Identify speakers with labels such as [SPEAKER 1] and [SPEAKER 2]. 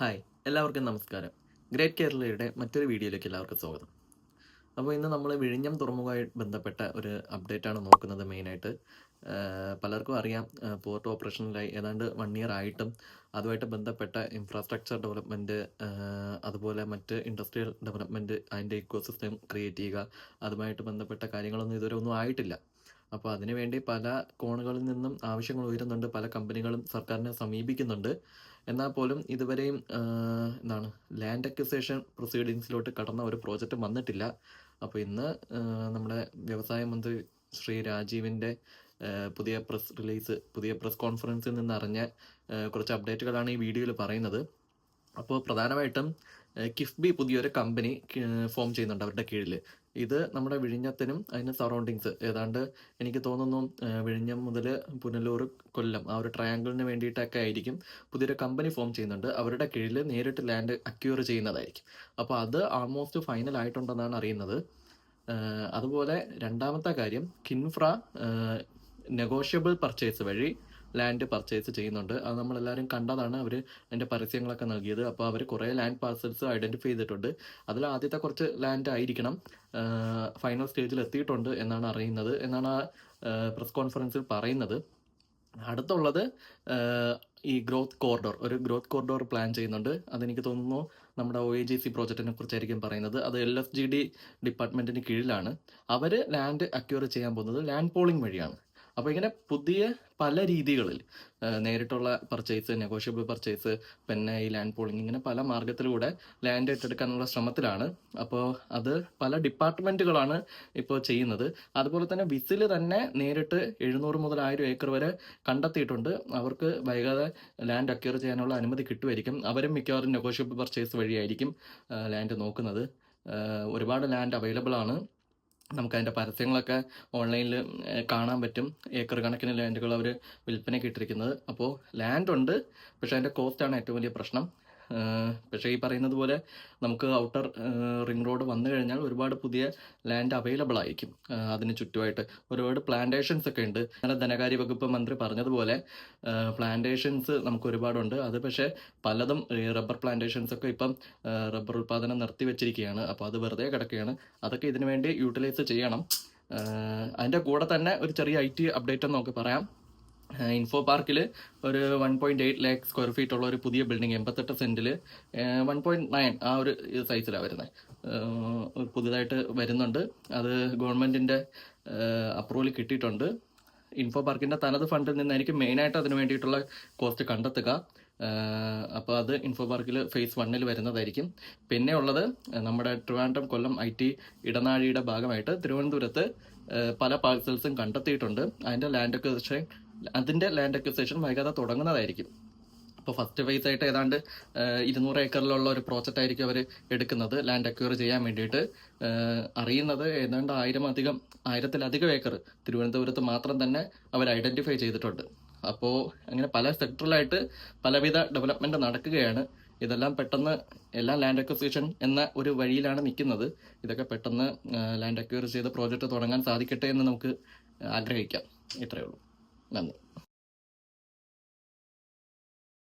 [SPEAKER 1] Hi എല്ലാവർക്കും നമസ്കാരം. Great കേരളയുടെ മറ്റൊരു വീഡിയോയിലേക്ക് എല്ലാവർക്കും സ്വാഗതം. അപ്പോൾ ഇന്ന് നമ്മൾ വിഴിഞ്ഞം തുറമുഖമായി ബന്ധപ്പെട്ട ഒരു അപ്ഡേറ്റ് ആണ് നോക്കുന്നത് മെയിനായിട്ട്. പലർക്കും അറിയാം പോർട്ട് ഓപ്പറേഷനിലായി ഏതാണ്ട് വൺ ഇയർ ആയിട്ടും അതുമായിട്ട് ബന്ധപ്പെട്ട ഇൻഫ്രാസ്ട്രക്ചർ ഡെവലപ്മെന്റ് അതുപോലെ മറ്റ് ഇൻഡസ്ട്രിയൽ ഡെവലപ്മെന്റ് അതിന്റെ ഇക്കോസിസ്റ്റം ക്രിയേറ്റ് ചെയ്യുക അതുമായിട്ട് ബന്ധപ്പെട്ട കാര്യങ്ങളൊന്നും ഇതുവരെ ഒന്നും ആയിട്ടില്ല. അപ്പോൾ അതിനുവേണ്ടി പല കോണുകളിൽ നിന്നും ആവശ്യങ്ങൾ ഉയരുന്നുണ്ട് പല കമ്പനികളും സർക്കാരിനെ സമീപിക്കുന്നുണ്ട്. എന്നാൽ പോലും ഇതുവരെയും എന്താണ് ലാൻഡ് അക്വിസേഷൻ പ്രൊസീഡിങ്സിലോട്ട് കടന്ന ഒരു പ്രോജക്റ്റ് വന്നിട്ടില്ല. അപ്പോൾ ഇന്ന് നമ്മുടെ വ്യവസായ മന്ത്രി ശ്രീ രാജീവിന്റെ പുതിയ പ്രസ് റിലീസ് പുതിയ പ്രസ് കോൺഫറൻസിൽ നിന്ന് അറിഞ്ഞ കുറച്ച് അപ്ഡേറ്റുകളാണ് ഈ വീഡിയോയിൽ പറയുന്നത്. അപ്പോൾ പ്രധാനമായിട്ടും കിഫ്ബി പുതിയൊരു കമ്പനി ഫോം ചെയ്യുന്നുണ്ട് അവരുടെ കീഴിൽ ഇത് നമ്മുടെ വിഴിഞ്ഞത്തിനും അതിന് സറൗണ്ടിങ്സ് ഏതാണ്ട് എനിക്ക് തോന്നുന്നു വിഴിഞ്ഞം മുതൽ പുനലൂർ കൊല്ലം ആ ഒരു ട്രയാങ്കിളിന് വേണ്ടിയിട്ടൊക്കെ ആയിരിക്കും പുതിയൊരു കമ്പനി ഫോം ചെയ്യുന്നുണ്ട്. അവരുടെ കീഴിൽ നേരിട്ട് ലാൻഡ് അക്യൂർ ചെയ്യുന്നതായിരിക്കും. അപ്പോൾ അത് ആൾമോസ്റ്റ് ഫൈനൽ ആയിട്ടുണ്ടെന്നാണ് അറിയുന്നത്. അതുപോലെ രണ്ടാമത്തെ കാര്യം കിൻഫ്ര നെഗോഷ്യബിൾ പർച്ചേസ് വഴി ലാൻഡ് പർച്ചേസ് ചെയ്യുന്നുണ്ട്. അത് നമ്മളെല്ലാവരും കണ്ടതാണ്. അവർ അതിന്റെ പരസ്യങ്ങളൊക്കെ നൽകിയത്. അപ്പോൾ അവർ കുറേ ലാൻഡ് പാർസൽസ് ഐഡന്റിഫൈ ചെയ്തിട്ടുണ്ട്. അതിൽ ആദ്യത്തെ കുറച്ച് ലാൻഡ് ആയിരിക്കണം. ഫൈനൽ സ്റ്റേജിൽ എത്തിയിട്ടുണ്ട് എന്നാണ് അറിയുന്നത് എന്നാണ് ആ പ്രസ് കോൺഫറൻസിൽ പറയുന്നത്. അടുത്തുള്ളത് ഈ ഗ്രോത്ത് കോറിഡോർ ഒരു ഗ്രോത്ത് കോറിഡോർ പ്ലാൻ ചെയ്യുന്നുണ്ട്. അതെനിക്ക് തോന്നുന്നു നമ്മുടെ ഒ എ ജി സി പ്രോജക്റ്റിനെ കുറിച്ചായിരിക്കും പറയുന്നത്. അത് എൽ എസ് ജി ഡി ഡിപ്പാർട്ട്മെന്റിന് കീഴിലാണ്. അവർ ലാൻഡ് അക്യൂർ ചെയ്യാൻ പോകുന്നത് ലാൻഡ് പോളിംഗ് വഴിയാണ്. അപ്പോൾ ഇങ്ങനെ പുതിയ പല രീതികളിൽ നേരിട്ടുള്ള പർച്ചേസ് നെഗോഷ്യബിൾ പർച്ചേസ് പിന്നെ ഈ ലാൻഡ് പോളിംഗ് ഇങ്ങനെ പല മാർഗത്തിലൂടെ ലാൻഡ് ഏറ്റെടുക്കാനുള്ള ശ്രമത്തിലാണ്. അപ്പോൾ അത് പല ഡിപ്പാർട്ട്മെന്റുകളാണ് ഇപ്പോൾ ചെയ്യുന്നത്. അതുപോലെ തന്നെ വിസിൽ തന്നെ നേരിട്ട് എഴുന്നൂറ് മുതൽ ആയിരം ഏക്കർ വരെ കണ്ടെത്തിയിട്ടുണ്ട്. അവർക്ക് വൈകാതെ ലാൻഡ് അക്വയർ ചെയ്യാനുള്ള അനുമതി കിട്ടുമായിരിക്കും. അവരും മിക്കവാറും നെഗോഷ്യബിൾ പർച്ചേസ് വഴിയായിരിക്കും ലാൻഡ് നോക്കുന്നത്. ഒരുപാട് ലാൻഡ് അവൈലബിൾ ആണ്. നമുക്ക് അതിന്റെ പരസ്യങ്ങളൊക്കെ ഓൺലൈനിൽ കാണാൻ പറ്റും. ഏക്കർ കണക്കിന് ലാൻഡുകൾ അവർ വിൽപ്പനയ്ക്ക് ഇട്ടിരിക്കുന്നത്. അപ്പോൾ ലാൻഡ് ഉണ്ട് പക്ഷേ അതിന്റെ കോസ്റ്റാണ് ഏറ്റവും വലിയ പ്രശ്നം. പക്ഷേ ഈ പറയുന്നത് പോലെ നമുക്ക് ഔട്ടർ റിംഗ് റോഡ് വന്നു കഴിഞ്ഞാൽ ഒരുപാട് പുതിയ ലാൻഡ് അവൈലബിൾ ആയിരിക്കും. അതിന് ചുറ്റുമായിട്ട് ഒരുപാട് പ്ലാന്റേഷൻസ് ഒക്കെ ഉണ്ട്. അങ്ങനെ ധനകാര്യ വകുപ്പ് മന്ത്രി പറഞ്ഞതുപോലെ പ്ലാന്റേഷൻസ് നമുക്ക് ഒരുപാടുണ്ട്. അത് പക്ഷേ പലതും റബ്ബർ പ്ലാന്റേഷൻസ് ഒക്കെ ഇപ്പം റബ്ബർ ഉൽപ്പാദനം നിർത്തി വെച്ചിരിക്കുകയാണ്. അപ്പോൾ അത് വെറുതെ കിടക്കുകയാണ്. അതൊക്കെ ഇതിനു വേണ്ടി യൂട്ടിലൈസ് ചെയ്യണം. അതിന്റെ കൂടെ തന്നെ ഒരു ചെറിയ ഐ ടി അപ്ഡേറ്റ് നമുക്ക് പറയാം. ഇൻഫോ പാർക്കിൽ ഒരു one point eight lakh square feet ഉള്ള ഒരു പുതിയ ബിൽഡിംഗ് എൺപത്തെട്ട് സെന്റിൽ വൺ പോയിന്റ് നയൻ ആ ഒരു സൈസിലാണ് വരുന്നത് പുതിയതായിട്ട് വരുന്നുണ്ട്. അത് ഗവൺമെന്റിന്റെ അപ്രൂവൽ കിട്ടിയിട്ടുണ്ട്. ഇൻഫോ പാർക്കിന്റെ തനത് ഫണ്ടിൽ നിന്നായിരിക്കും മെയിനായിട്ട് അതിന് വേണ്ടിയിട്ടുള്ള കോസ്റ്റ് കണ്ടെത്തുക. അപ്പോൾ അത് ഇൻഫോ പാർക്കിൽ ഫേസ് വണ്ണിൽ വരുന്നതായിരിക്കും. പിന്നെ ഉള്ളത് നമ്മുടെ ട്രിവാൻഡ്രം കൊല്ലം ഐ ടി ഇടനാഴിയുടെ ഭാഗമായിട്ട് തിരുവനന്തപുരത്ത് പല പാർസൽസും കണ്ടെത്തിയിട്ടുണ്ട്. അതിന്റെ ലാൻഡ് അക്വിസിഷൻ അതിന്റെ ലാൻഡ് അക്വിസിഷൻ വൈകാതെ തുടങ്ങുന്നതായിരിക്കും. അപ്പോൾ ഫസ്റ്റ് ഫേസ് ആയിട്ട് ഏതാണ്ട് ഇരുന്നൂറ് ഏക്കറിലുള്ള ഒരു പ്രോജക്റ്റ് ആയിരിക്കും അവർ എടുക്കുന്നത്. ലാൻഡ് അക്വയർ ചെയ്യാൻ വേണ്ടിയിട്ട്. അറിയുന്നത് ഏതാണ്ട് ആയിരം അധികം ആയിരത്തിലധികം ഏക്കർ തിരുവനന്തപുരത്ത് മാത്രം തന്നെ അവർ ഐഡന്റിഫൈ ചെയ്തിട്ടുണ്ട്. അപ്പോൾ അങ്ങനെ പല സെക്ടറിലായിട്ട് പലവിധ ഡെവലപ്മെന്റ് നടക്കുകയാണ്. ഇതെല്ലാം പെട്ടെന്ന് എല്ലാം ലാൻഡ് അക്വസിഷൻ എന്ന ഒരു വഴിയിലാണ് നിൽക്കുന്നത്. ഇതൊക്കെ പെട്ടെന്ന് ലാൻഡ് അക്വയർ ചെയ്ത പ്രോജക്റ്റ് തുടങ്ങാൻ സാധിക്കട്ടെ എന്ന് നമുക്ക് ആഗ്രഹിക്കാം. ഇത്രയേ ഉള്ളൂ. 那么